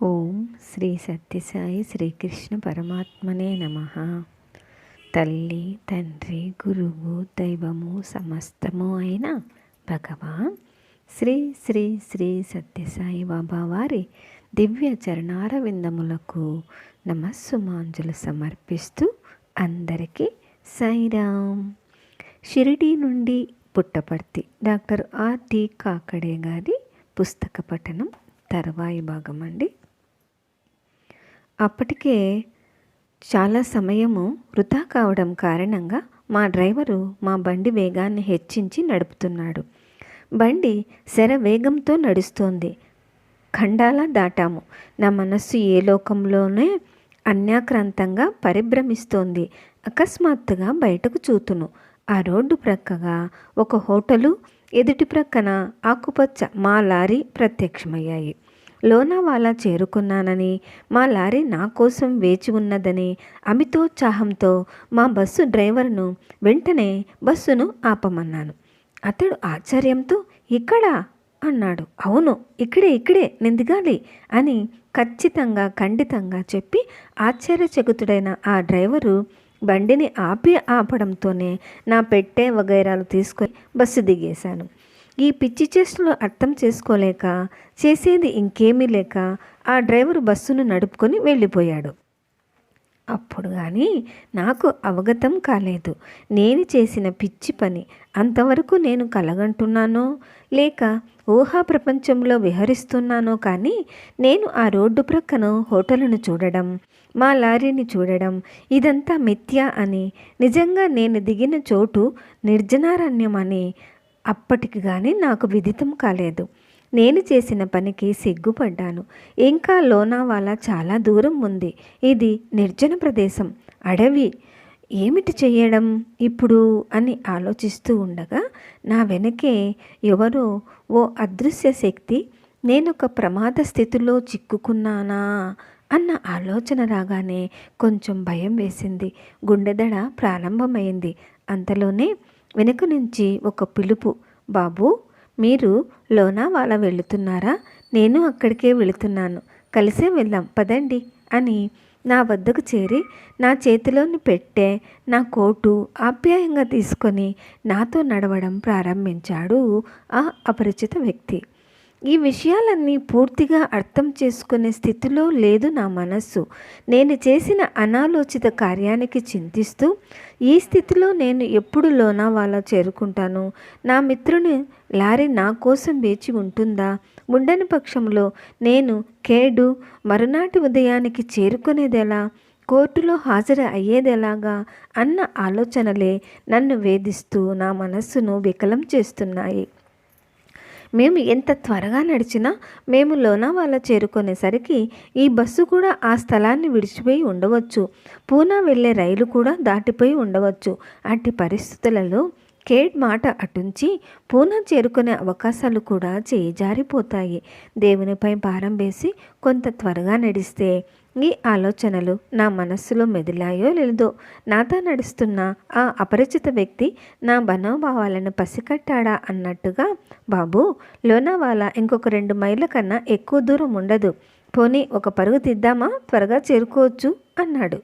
ఓం శ్రీ సత్యసాయి శ్రీకృష్ణ పరమాత్మనే నమ. తల్లి తండ్రి గురువు దైవము సమస్తము అయిన భగవాన్ శ్రీ శ్రీ శ్రీ సత్యసాయి బాబా వారి దివ్య చరణార విందములకు నమస్సుమాంజులు సమర్పిస్తూ అందరికీ సాయిరామ్ షిరిడి నుండి పుట్టపర్తి డాక్టర్ ఆర్టి కాకడే గారి పుస్తక పఠనం తర్వాయి భాగం అండి. అప్పటికే చాలా సమయము వృధా కావడం కారణంగా మా డ్రైవరు మా బండి వేగాన్ని హెచ్చించి నడుపుతున్నాడు. బండి శర వేగంతో నడుస్తోంది. ఖండాలా దాటాము. నా మనస్సు ఏ లోకంలోనే అన్యాక్రాంతంగా పరిభ్రమిస్తోంది. అకస్మాత్తుగా బయటకు చూతును. ఆ రోడ్డు ప్రక్కగా ఒక హోటలు ఎదుటి ప్రక్కన ఆకుపచ్చ మా లారీ ప్రత్యక్షమయ్యాయి. లోనావాలా చేరుకున్నానని మా లారీ నా కోసం వేచి ఉన్నదని అమితోత్సాహంతో మా బస్సు డ్రైవర్ను వెంటనే బస్సును ఆపమన్నాను. అతడు ఆశ్చర్యంతో ఇక్కడా? అన్నాడు. అవును ఇక్కడే ఇక్కడే నిందిగాలి అని ఖచ్చితంగా ఖండితంగా చెప్పి ఆశ్చర్యచకుతుడైన ఆ డ్రైవరు బండిని ఆపి ఆపడంతోనే నా పెట్టే వగైరాలు తీసుకొని బస్సు దిగేశాను. ఈ పిచ్చి చేష్టలు అర్థం చేసుకోలేక చేసేది ఇంకేమీ లేక ఆ డ్రైవర్ బస్సును నడుపుకొని వెళ్ళిపోయాడు. అప్పుడు కానీ నాకు అవగతం కాలేదు. నేను చేసిన పిచ్చి పని అంతవరకు నేను కలగంటున్నానో లేక ఊహా ప్రపంచంలో విహరిస్తున్నానో కానీ నేను ఆ రోడ్డు ప్రక్కన హోటల్ను చూడడం మా లారీని చూడడం ఇదంతా మిథ్య అని నిజంగా నేను దిగిన చోటు నిర్జనారణ్యం అని అప్పటికి కానీ నాకు విదితం కాలేదు. నేను చేసిన పనికి సిగ్గుపడ్డాను. ఇంకా లోనావాలా చాలా దూరం ఉంది. ఇది నిర్జన ప్రదేశం. అడవి. ఏమిటి చేయడం ఇప్పుడు? అని ఆలోచిస్తూ ఉండగా నా వెనకే ఎవరో ఓ అదృశ్య శక్తి నేనొక ప్రమాద స్థితిలో చిక్కుకున్నానా? అన్న ఆలోచన రాగానే కొంచెం భయం వేసింది. గుండెదడ ప్రారంభమైంది. అంతలోనే వెనుక నుంచి ఒక పిలుపు బాబు మీరు లోనావాలా వెళుతున్నారా? నేను అక్కడికే వెళుతున్నాను. కలిసే వెళ్దాం పదండి అని నా వద్దకు చేరి నా చేతిలోని పెట్టే నా కోటు ఆప్యాయంగా తీసుకొని నాతో నడవడం ప్రారంభించాడు ఆ అపరిచిత వ్యక్తి. ఈ విషయాలన్నీ పూర్తిగా అర్థం చేసుకునే స్థితిలో లేదు నా మనస్సు. నేను చేసిన అనాలోచిత కార్యానికి చింతిస్తూ ఈ స్థితిలో నేను ఎప్పుడు లోనావాలా చేరుకుంటాను? నా మిత్రుని లారీ నా కోసం వేచి ఉంటుందా? ఉండని పక్షంలో నేను కేడు మరునాటి ఉదయానికి చేరుకునేదెలా? కోర్టులో హాజరు అయ్యేదెలాగా? అన్న ఆలోచనలే నన్ను వేధిస్తూ నా మనస్సును వికలం చేస్తున్నాయి. మేము ఎంత త్వరగా నడిచినా మేము లోనావాలా చేరుకునేసరికి ఈ బస్సు కూడా ఆ స్థలాన్ని విడిచిపోయి ఉండవచ్చు. పూనా వెళ్ళే రైలు కూడా దాటిపోయి ఉండవచ్చు. అట్టి పరిస్థితులలో కేడ్ మాట అటుంచి పూనా చేరుకునే అవకాశాలు కూడా చేజారిపోతాయి. దేవునిపై భారం వేసి కొంత త్వరగా నడిస్తే ఈ ఆలోచనలు నా మనస్సులో మెదిలాయో లేదో? నాతో నడుస్తున్న ఆ అపరిచిత వ్యక్తి నా మనోభావాలను పసికట్టాడా అన్నట్టుగా? బాబు లోనావాలా ఇంకొక రెండు మైళ్ళ కన్నా ఎక్కువ దూరం ఉండదు. పోనీ ఒక పరుగు తిద్దామా? త్వరగా చేరుకోవచ్చు అన్నాడు.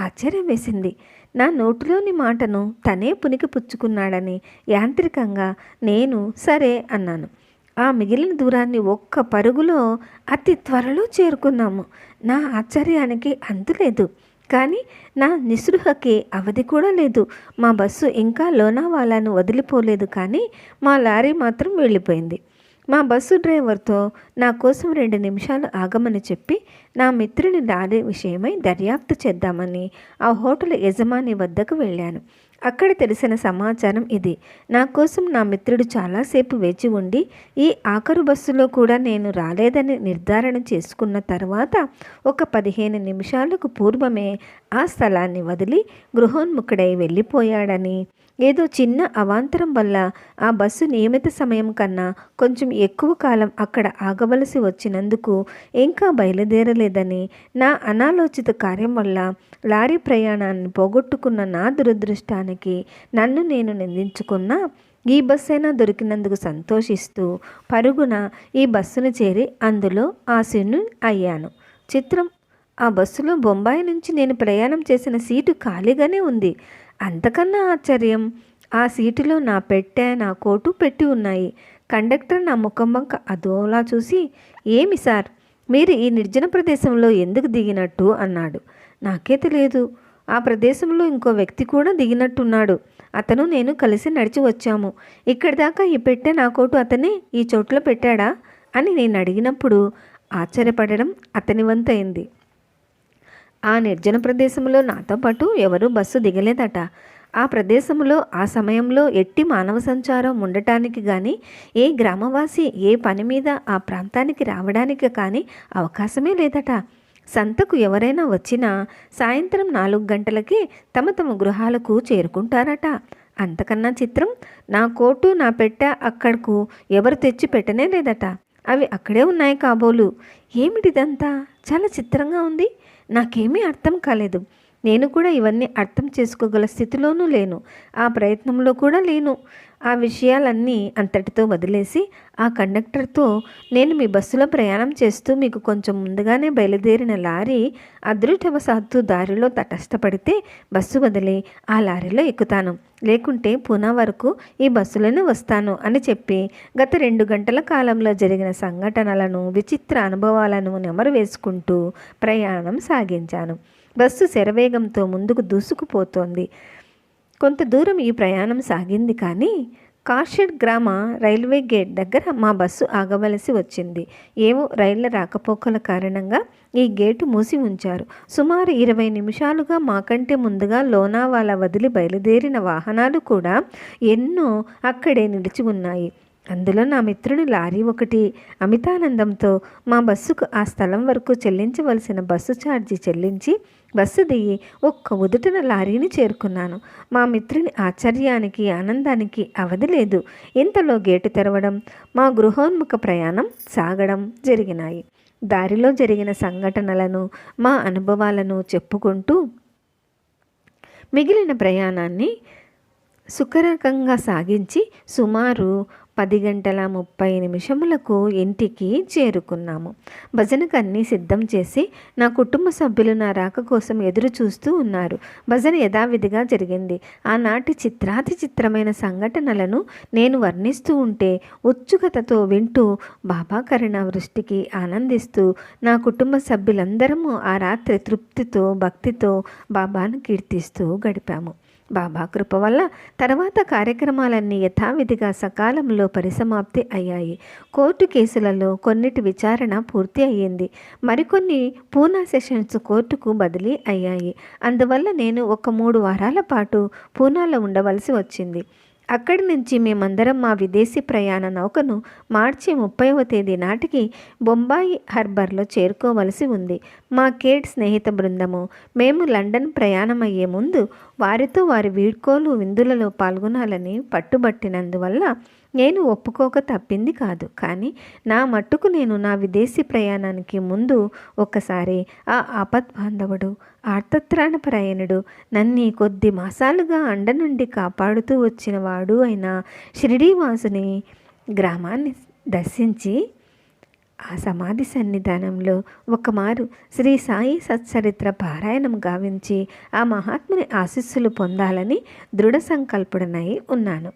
ఆశ్చర్యం వేసింది. నా నోటిలోని మాటను తనే పునికి పుచ్చుకున్నాడని యాంత్రికంగా నేను సరే అన్నాను. ఆ మిగిలిన దూరాన్ని ఒక్క పరుగులో అతి త్వరలో చేరుకున్నాము. నా ఆశ్చర్యానికి అంతులేదు కానీ నా నిస్పృహకి అవధి కూడా లేదు. మా బస్సు ఇంకా లోనావాలాను వదిలిపోలేదు కానీ మా లారీ మాత్రం వెళ్ళిపోయింది. మా బస్సు డ్రైవర్తో నా కోసం రెండు నిమిషాలు ఆగమని చెప్పి నా మిత్రుని లారీ విషయమై దర్యాప్తు చేద్దామని ఆ హోటల్ యజమాని వద్దకు వెళ్ళాను. అక్కడ తెలిసిన సమాచారం ఇది. నా కోసం నా మిత్రుడు చాలాసేపు వేచి ఉండి ఈ ఆఖరు బస్సులో కూడా నేను రాలేదని నిర్ధారణ చేసుకున్న తర్వాత ఒక పదిహేను నిమిషాలకు పూర్వమే ఆ స్థలాన్ని వదిలి గృహోన్ముఖుడై వెళ్ళిపోయాడని ఏదో చిన్న అవాంతరం వల్ల ఆ బస్సు నియమిత సమయం కన్నా కొంచెం ఎక్కువ కాలం అక్కడ ఆగవలసి వచ్చినందుకు ఇంకా బయలుదేరలేదని నా అనాలోచిత కార్యం వల్ల లారీ ప్రయాణాన్ని పోగొట్టుకున్న నా దురదృష్టానికి నన్ను నేను నిందించుకున్నా ఈ బస్సు అయినా దొరికినందుకు సంతోషిస్తూ పరుగున ఈ బస్సును చేరి అందులో ఆశీను అయ్యాను. చిత్రం ఆ బస్సులో బొంబాయి నుంచి నేను ప్రయాణం చేసిన సీటు ఖాళీగానే ఉంది. అంతకన్నా ఆశ్చర్యం. ఆ సీటులో నా పెట్టె నా కోటు పెట్టి ఉన్నాయి. కండక్టర్ నా ముఖం వంక అదోలా చూసి ఏమి సార్? మీరు ఈ నిర్జన ప్రదేశంలో ఎందుకు దిగినట్టు? అన్నాడు. నాకే తెలియదు. ఆ ప్రదేశంలో ఇంకో వ్యక్తి కూడా దిగినట్టున్నాడు. అతను నేను కలిసి నడిచి వచ్చాము. ఇక్కడి దాకా ఈ పెట్టె నా కోటు అతనే ఈ చోట్లో పెట్టాడా? అని నేను అడిగినప్పుడు ఆశ్చర్యపడడం అతని వంతైంది ఆ నిర్జన ప్రదేశంలో నాతో పాటు ఎవరూ బస్సు దిగలేదట. ఆ ప్రదేశంలో ఆ సమయంలో ఎట్టి మానవ సంచారం ఉండటానికి కానీ ఏ గ్రామవాసి ఏ పని మీద ఆ ప్రాంతానికి రావడానికి కానీ అవకాశమే లేదట. సంతకు ఎవరైనా వచ్చినా సాయంత్రం నాలుగు గంటలకే తమ తమ గృహాలకు చేరుకుంటారట. అంతకన్నా చిత్రం నా కోటు నా పెట్ట అక్కడకు ఎవరు తెచ్చి పెట్టనే లేదట. అవి అక్కడే ఉన్నాయి కాబోలు. ఏమిటిదంతా? చాలా చిత్రంగా ఉంది. నాకేమీ అర్థం కాలేదు. నేను కూడా ఇవన్నీ అర్థం చేసుకోగల స్థితిలోనూ లేను. ఆ ప్రయత్నంలో కూడా లేను. ఆ విషయాలన్నీ అంతటితో వదిలేసి ఆ కండక్టర్తో నేను మీ బస్సులో ప్రయాణం చేస్తూ మీకు కొంచెం ముందుగానే బయలుదేరిన లారీ అదృష్టవశాత్తు దారిలో తటస్థపడితే బస్సు వదిలి ఆ లారీలో ఎక్కుతాను. లేకుంటే పూనా వరకు ఈ బస్సులోనే వస్తాను అని చెప్పి గత రెండు గంటల కాలంలో జరిగిన సంఘటనలను విచిత్ర అనుభవాలను నెమరు వేసుకుంటూ ప్రయాణం సాగించాను. బస్సు శరవేగంతో ముందుకు దూసుకుపోతోంది. కొంత దూరం ఈ ప్రయాణం సాగింది కానీ కార్షెడ్ గ్రామ రైల్వే గేట్ దగ్గర మా బస్సు ఆగవలసి వచ్చింది. ఏవో రైళ్ళ రాకపోకల కారణంగా ఈ గేటు మూసి ఉంచారు. సుమారు ఇరవై నిమిషాలుగా మాకంటే ముందుగా లోనావాలా వదిలి బయలుదేరిన వాహనాలు కూడా ఎన్నో అక్కడే నిలిచి ఉన్నాయి. అందులో నా మిత్రుని లారీ ఒకటి అమితానందంతో మా బస్సుకు ఆ స్థలం వరకు చెల్లించవలసిన బస్సు ఛార్జీ చెల్లించి బస్సు దిగి ఒక్క ఉదుటిన లారీని చేరుకున్నాను. మా మిత్రుని ఆశ్చర్యానికి ఆనందానికి అవధి లేదు. ఇంతలో గేటు తెరవడం మా గృహోన్ముఖ ప్రయాణం సాగడం జరిగినాయి. దారిలో జరిగిన సంఘటనలను మా అనుభవాలను చెప్పుకుంటూ మిగిలిన ప్రయాణాన్ని సుఖరకంగా సాగించి సుమారు పది గంటల ముప్పై నిమిషములకు ఇంటికి చేరుకున్నాము. భజనకు అన్నీ సిద్ధం చేసి నా కుటుంబ సభ్యులు నా రాక కోసం ఎదురు చూస్తూ ఉన్నారు. భజన యథావిధిగా జరిగింది. ఆనాటి చిత్రాతి చిత్రమైన సంఘటనలను నేను వర్ణిస్తూ ఉంటే ఉత్సుకతతో వింటూ బాబా కరుణ వృష్టికి ఆనందిస్తూ నా కుటుంబ సభ్యులందరము ఆ రాత్రి తృప్తితో భక్తితో బాబాను కీర్తిస్తూ గడిపాము. బాబా కృప వల్ల తర్వాత కార్యక్రమాలన్నీ యథావిధిగా సకాలంలో పరిసమాప్తి అయ్యాయి. కోర్టు కేసులలో కొన్నిటి విచారణ పూర్తి అయ్యింది. మరికొన్ని పూనా సెషన్స్ కోర్టుకు బదిలీ అయ్యాయి. అందువల్ల నేను ఒక మూడు వారాల పాటు పూనాలో ఉండవలసి వచ్చింది. అక్కడి నుంచి మేమందరం మా విదేశీ ప్రయాణ నౌకను మార్చి ముప్పైవ తేదీ నాటికి బొంబాయి హార్బర్లో చేరుకోవలసి ఉంది. మా కేట్ స్నేహిత బృందము మేము లండన్ ప్రయాణమయ్యే ముందు వారితో వారి వీడ్కోలు విందులలో పాల్గొనాలని పట్టుబట్టినందువల్ల నేను ఒప్పుకోక తప్పింది కాదు. కానీ నా మట్టుకు నేను నా విదేశీ ప్రయాణానికి ముందు ఒకసారి ఆ ఆపత్ బాంధవుడు ఆర్తత్రాణపరాయణుడు నన్ను కొద్ది మాసాలుగా అండ నుండి కాపాడుతూ వచ్చిన వాడు అయిన షిరిడీవాసుని గ్రామాన్ని దర్శించి ఆ సమాధి సన్నిధానంలో ఒకమారు శ్రీ సాయి సచ్చరిత్ర పారాయణం గావించి ఆ మహాత్ముని ఆశీస్సులు పొందాలని దృఢ సంకల్పుడనై ఉన్నాను.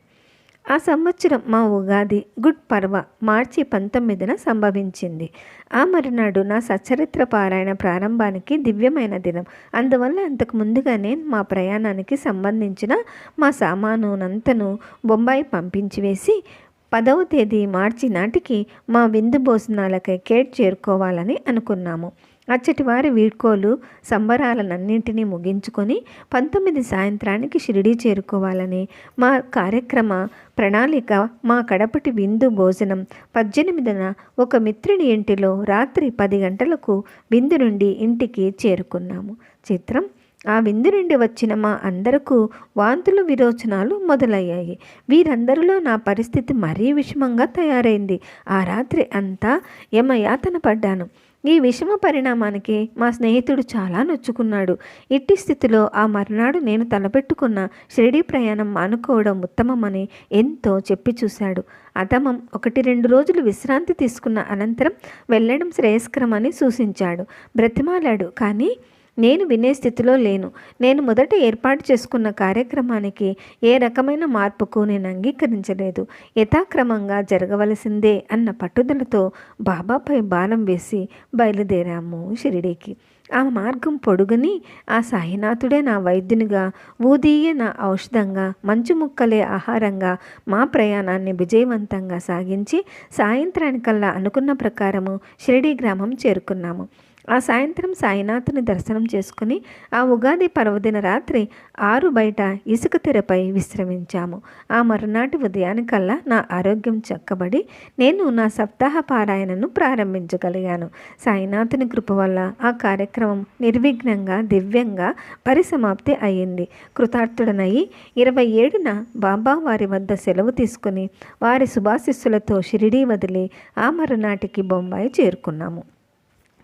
ఆ సంవత్సరం మా ఉగాది గుడ్ పర్వ మార్చి పంతొమ్మిదిన సంభవించింది. ఆ మరునాడు నా సచరిత్ర పారాయణ ప్రారంభానికి దివ్యమైన దినం. అందువల్ల అంతకు ముందుగానే మా ప్రయాణానికి సంబంధించిన మా సామానునంతను బొంబాయి పంపించి వేసి పదవ తేదీ మార్చి నాటికి మా విందు భోజనాలకై కేట్ చేరుకోవాలని అనుకున్నాము. అచ్చటి వారి వీడ్కోలు సంబరాలన్నింటినీ ముగించుకొని పంతొమ్మిది సాయంత్రానికి షిరిడీ చేరుకోవాలని మా కార్యక్రమ ప్రణాళిక మా కడపటి విందు భోజనం పద్దెనిమిదిన ఒక మిత్రుని ఇంటిలో రాత్రి పది గంటలకు విందు నుండి ఇంటికి చేరుకున్నాము. చిత్రం ఆ విందు నుండి వచ్చిన మా అందరకు వాంతులు విరోచనాలు మొదలయ్యాయి. వీరందరిలో నా పరిస్థితి మరీ విషమంగా తయారైంది. ఆ రాత్రి అంతా యమయాతన పడ్డాను. ఈ విషమ పరిణామానికి మా స్నేహితుడు చాలా నొచ్చుకున్నాడు. ఇట్టి స్థితిలో ఆ మర్నాడు నేను తలపెట్టుకున్న షిరిడీ ప్రయాణం మానుకోవడం ఉత్తమమని ఎంతో చెప్పి చూశాడు. అధమం ఒకటి రెండు రోజులు విశ్రాంతి తీసుకున్న అనంతరం వెళ్ళడం శ్రేయస్కరమని సూచించాడు. బ్రతిమాలాడు కానీ నేను వినే స్థితిలో లేను. నేను మొదట ఏర్పాటు చేసుకున్న కార్యక్రమానికి ఏ రకమైన మార్పుకు నేను అంగీకరించలేదు. యథాక్రమంగా జరగవలసిందే అన్న పట్టుదలతో బాబాపై బాణం వేసి బయలుదేరాము షిరిడీకి. ఆ మార్గం పొడుగుని ఆ సాయినాథుడే నా వైద్యునిగా ఊదీయే నా ఔషధంగా మంచు ముక్కలే ఆహారంగా మా ప్రయాణాన్ని విజయవంతంగా సాగించి సాయంత్రానికల్లా అనుకున్న ప్రకారము షిరిడీ గ్రామం చేరుకున్నాము. ఆ సాయంత్రం సాయినాథుని దర్శనం చేసుకుని ఆ ఉగాది పర్వదిన రాత్రి ఆరు బయట ఇసుక తెరపై విశ్రమించాము. ఆ మరునాటి ఉదయానికల్లా నా ఆరోగ్యం చక్కబడి నేను నా సప్తాహ పారాయణను ప్రారంభించగలిగాను. సాయినాథుని కృప వల్ల ఆ కార్యక్రమం నిర్విఘ్నంగా దివ్యంగా పరిసమాప్తి అయ్యింది. కృతార్థుడనయ్యి ఇరవై ఏడున బాబా వారి వద్ద సెలవు తీసుకుని వారి శుభాశిస్సులతో షిరిడీ వదిలి ఆ మరునాటికి బొంబాయి చేరుకున్నాము.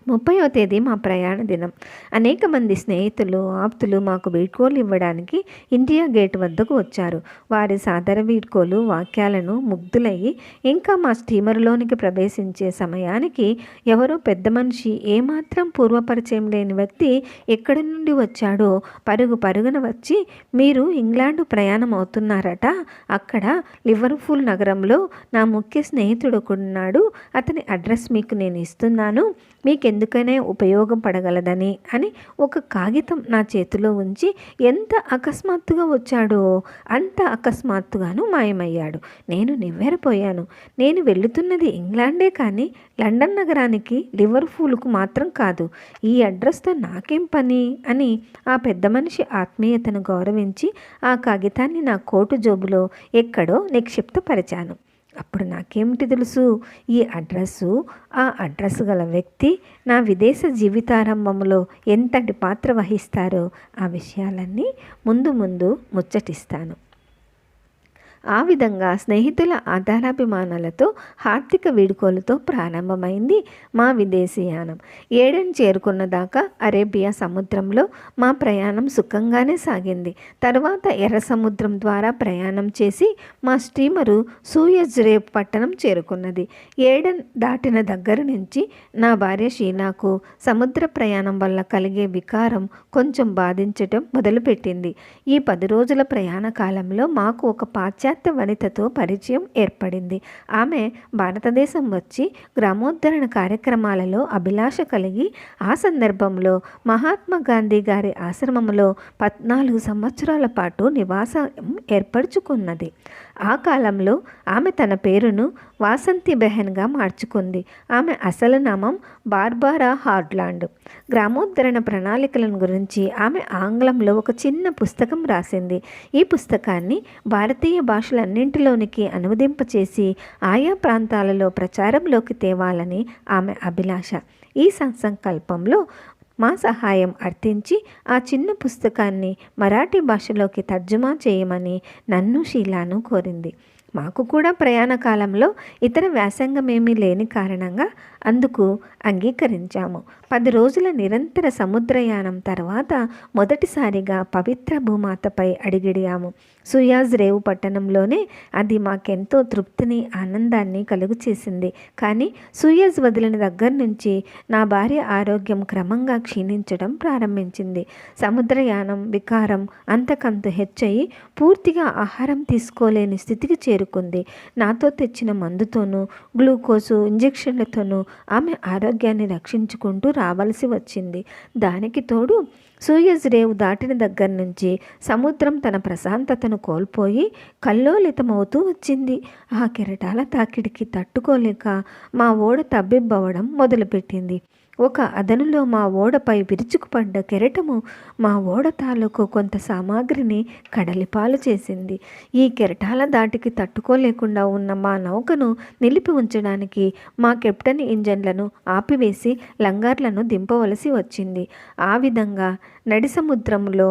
ముప్పైవ తేదీ మా ప్రయాణ దినం. అనేక మంది స్నేహితులు ఆప్తులు మాకు వీడ్కోలు ఇవ్వడానికి ఇండియా గేట్ వద్దకు వచ్చారు. వారి సాదర వీడ్కోలు వాక్యాలను ముగ్ధులయ్యి ఇంకా మా స్టీమర్లోనికి ప్రవేశించే సమయానికి ఎవరో పెద్ద మనిషి ఏమాత్రం పూర్వపరిచయం లేని వ్యక్తి ఎక్కడి నుండి వచ్చాడో పరుగు పరుగున వచ్చి మీరు ఇంగ్లాండ్ ప్రయాణం అవుతున్నారట అక్కడ లివర్పూల్ నగరంలో నా ముఖ్య స్నేహితుడు ఉన్నాడు అతని అడ్రస్ మీకు నేను ఇస్తున్నాను. మీకు ఎందుకనే ఉపయోగపడగలదని అని ఒక కాగితం నా చేతిలో ఉంచి ఎంత అకస్మాత్తుగా వచ్చాడో అంత అకస్మాత్తుగాను మాయమయ్యాడు. నేను నివ్వెరపోయాను. నేను వెళుతున్నది ఇంగ్లాండే కానీ లండన్ నగరానికి లివర్పూల్కు మాత్రం కాదు. ఈ అడ్రస్తో నాకేం పని? అని ఆ పెద్ద మనిషి ఆత్మీయతను గౌరవించి ఆ కాగితాన్ని నా కోటు జోబులో ఎక్కడో నిక్షిప్తపరిచాను. అప్పుడు నాకేమిటి తెలుసు? ఈ అడ్రస్సు ఆ అడ్రస్ గల వ్యక్తి నా విదేశ జీవితారంభంలో ఎంతటి పాత్ర వహిస్తారో ఆ విషయాలన్నీ ముందు ముందు ముచ్చటిస్తాను. ఆ విధంగా స్నేహితుల ఆధారాభిమానాలతో హార్దిక వీడుకోలతో ప్రారంభమైంది మా విదేశీయానం ఏడెన్ చేరుకున్న దాకా అరేబియా సముద్రంలో మా ప్రయాణం సుఖంగానే సాగింది. తర్వాత ఎర్ర సముద్రం ద్వారా ప్రయాణం చేసి మా స్టీమరు సూయజ్ రేప్ పట్టణం చేరుకున్నది. ఏడెన్ దాటిన దగ్గర నుంచి నా భార్య షీనాకు సముద్ర ప్రయాణం వల్ల కలిగే వికారం కొంచెం బాధించటం మొదలుపెట్టింది. ఈ పది రోజుల ప్రయాణ కాలంలో మాకు ఒక పాశ్చాత్య వనితతో పరిచయం ఏర్పడింది. ఆమె భారతదేశం వచ్చి గ్రామోద్ధరణ కార్యక్రమాలలో అభిలాష కలిగి ఆ సందర్భంలో మహాత్మా గాంధీ గారి ఆశ్రమంలో పద్నాలుగు సంవత్సరాల పాటు నివాసం ఏర్పరచుకున్నది. ఆ కాలంలో ఆమె తన పేరును వాసంతి బెహన్గా మార్చుకుంది. ఆమె అసలు నామం బార్బారా హార్డ్లాండ్. గ్రామోద్ధరణ ప్రణాళికలను గురించి ఆమె ఆంగ్లంలో ఒక చిన్న పుస్తకం రాసింది. ఈ పుస్తకాన్ని భారతీయ భాషలన్నింటిలోనికి అనువదింపచేసి ఆయా ప్రాంతాలలో ప్రచారంలోకి తేవాలని ఆమె అభిలాష. ఈ సంకల్పంలో మా సహాయం అర్థించి ఆ చిన్న పుస్తకాన్ని మరాఠీ భాషలోకి తర్జుమా చేయమని నన్ను షీలాను కోరింది. మాకు కూడా ప్రయాణ కాలంలో ఇతర వ్యాసంగమేమీ లేని కారణంగా అందుకు అంగీకరించాము. పది రోజుల నిరంతర సముద్రయానం తర్వాత మొదటిసారిగా పవిత్ర భూమాతపై అడిగిడియాము సుయాజ్ రేవు పట్టణంలోనే అది మాకెంతో తృప్తిని ఆనందాన్ని కలుగు చేసింది కానీ సుయాజ్ వదిలిన దగ్గర నుంచి నా భార్య ఆరోగ్యం క్రమంగా క్షీణించడం ప్రారంభించింది. సముద్రయానం వికారం అంతకంత హెచ్చయి పూర్తిగా ఆహారం తీసుకోలేని స్థితికి చేరుకుంది. నాతో తెచ్చిన మందుతోనూ గ్లూకోజు ఇంజెక్షన్లతోనూ ఆమె ఆరోగ్యాన్ని రక్షించుకుంటూ రావాల్సి వచ్చింది. దానికి తోడు సూయజ్ రేవు దాటిన దగ్గర నుంచి సముద్రం తన ప్రశాంతతను కోల్పోయి కల్లోలితమవుతూ వచ్చింది. ఆ కెరటాల తాకిడికి తట్టుకోలేక మా ఓడ తబ్బిబ్బవడం మొదలుపెట్టింది. ఒక అదనులో మా ఓడపై విరుచుకుపడ్డ కెరటము మా ఓడ తాలూకు కొంత సామాగ్రిని కడలిపాలు చేసింది. ఈ కెరటాల దాటికి తట్టుకోలేకుండా ఉన్న మా నౌకను నిలిపి ఉంచడానికి మా కెప్టెన్ ఇంజన్లను ఆపివేసి లంగార్లను దింపవలసి వచ్చింది. ఆ విధంగా నడి సముద్రంలో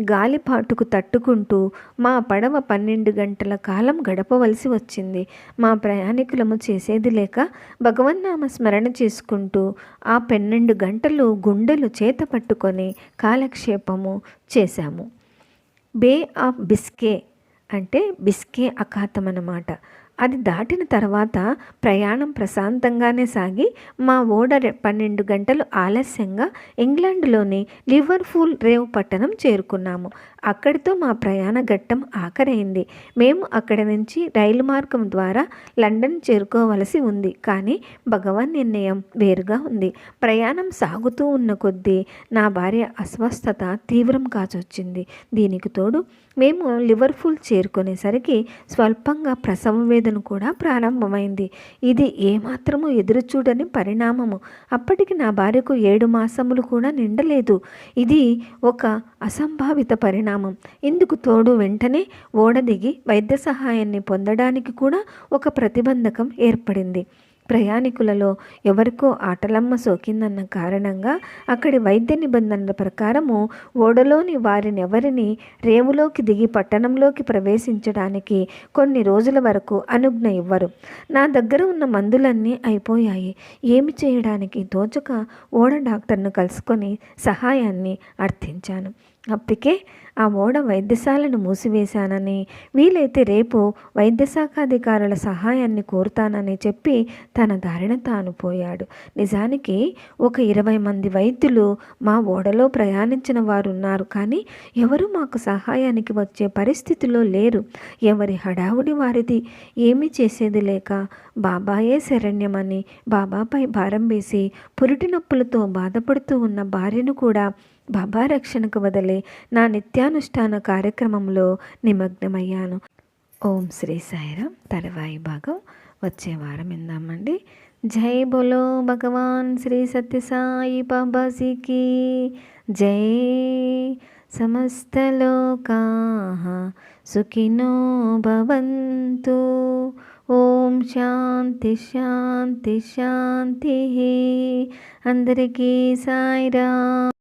గాలిపాటుకు తట్టుకుంటూ మా పడవ పన్నెండు గంటల కాలం గడపవలసి వచ్చింది. మా ప్రయాణికులము చేసేది లేక భగవన్నామ స్మరణ చేసుకుంటూ ఆ పన్నెండు గంటలు గుండెలు చేత పట్టుకొని కాలక్షేపము చేశాము. బే ఆఫ్ బిస్కే అంటే బిస్కే అఖాతం అన్నమాట అది దాటిన తర్వాత ప్రయాణం ప్రశాంతంగానే సాగి మా ఓడ పన్నెండు గంటలు ఆలస్యంగా ఇంగ్లాండ్లోని లివర్పూల్ రేవ్ పట్టణం చేరుకున్నాము. అక్కడితో మా ప్రయాణ ఘట్టం ఆఖరైంది. మేము అక్కడి నుంచి రైలు మార్గం ద్వారా లండన్ చేరుకోవలసి ఉంది. కానీ భగవాన్ నిర్ణయం వేరుగా ఉంది. ప్రయాణం సాగుతూ ఉన్న కొద్దీ నా భార్య అస్వస్థత తీవ్రం కాచొచ్చింది. దీనికి తోడు మేము లివర్పూల్ చేరుకునేసరికి స్వల్పంగా ప్రసవ వేదన కూడా ప్రారంభమైంది. ఇది ఏమాత్రము ఎదురుచూడని పరిణామము. అప్పటికి నా భార్యకు ఏడు మాసములు కూడా నిండలేదు. ఇది ఒక అసంభావిత పరిణామం. ఇందుకు తోడు వెంటనే ఓడ దిగి వైద్య సహాయాన్ని పొందడానికి కూడా ఒక ప్రతిబంధకం ఏర్పడింది. ప్రయాణికులలో ఎవరికో ఆటలమ్మ సోకిందన్న కారణంగా అక్కడి వైద్య నిబంధనల ప్రకారము ఓడలోని వారిని ఎవరిని రేవులోకి దిగి పట్టణంలోకి ప్రవేశించడానికి కొన్ని రోజుల వరకు అనుజ్ఞ ఇవ్వరు. నా దగ్గర ఉన్న మందులన్నీ అయిపోయాయి. ఏమి చేయడానికి తోచక ఓడ డాక్టర్ను కలుసుకొని సహాయాన్ని అర్థించాను. అప్పటికే ఆ ఓడ వైద్యశాలను మూసివేశానని వీలైతే రేపు వైద్యశాఖాధికారుల సహాయాన్ని కోరుతానని చెప్పి తన దారిన తాను పోయాడు. నిజానికి ఒక ఇరవై మంది వైద్యులు మా ఓడలో ప్రయాణించిన వారు ఉన్నారు కానీ ఎవరు మాకు సహాయానికి వచ్చే పరిస్థితిలో లేరు. ఎవరి హడావుడి వారిది ఏమీ చేసేది లేక బాబాయే శరణ్యమని బాబాపై భారం వేసి పురిటి నొప్పులతో బాధపడుతూ ఉన్న భార్యను కూడా బాబా రక్షణకు వదిలే నా నిత్యానుష్ఠాన కార్యక్రమంలో నిమగ్నమయ్యాను. ఓం శ్రీ సాయిరాం తర్వాయి భాగం. వచ్చే వారం విందామండి. జై బోలో భగవాన్ శ్రీ సత్యసాయి బాబాజీకి జై సమస్తలోకా సుఖినో భవంతు. ఓం శాంతి శాంతి శాంతి. అందరికీ సాయిరా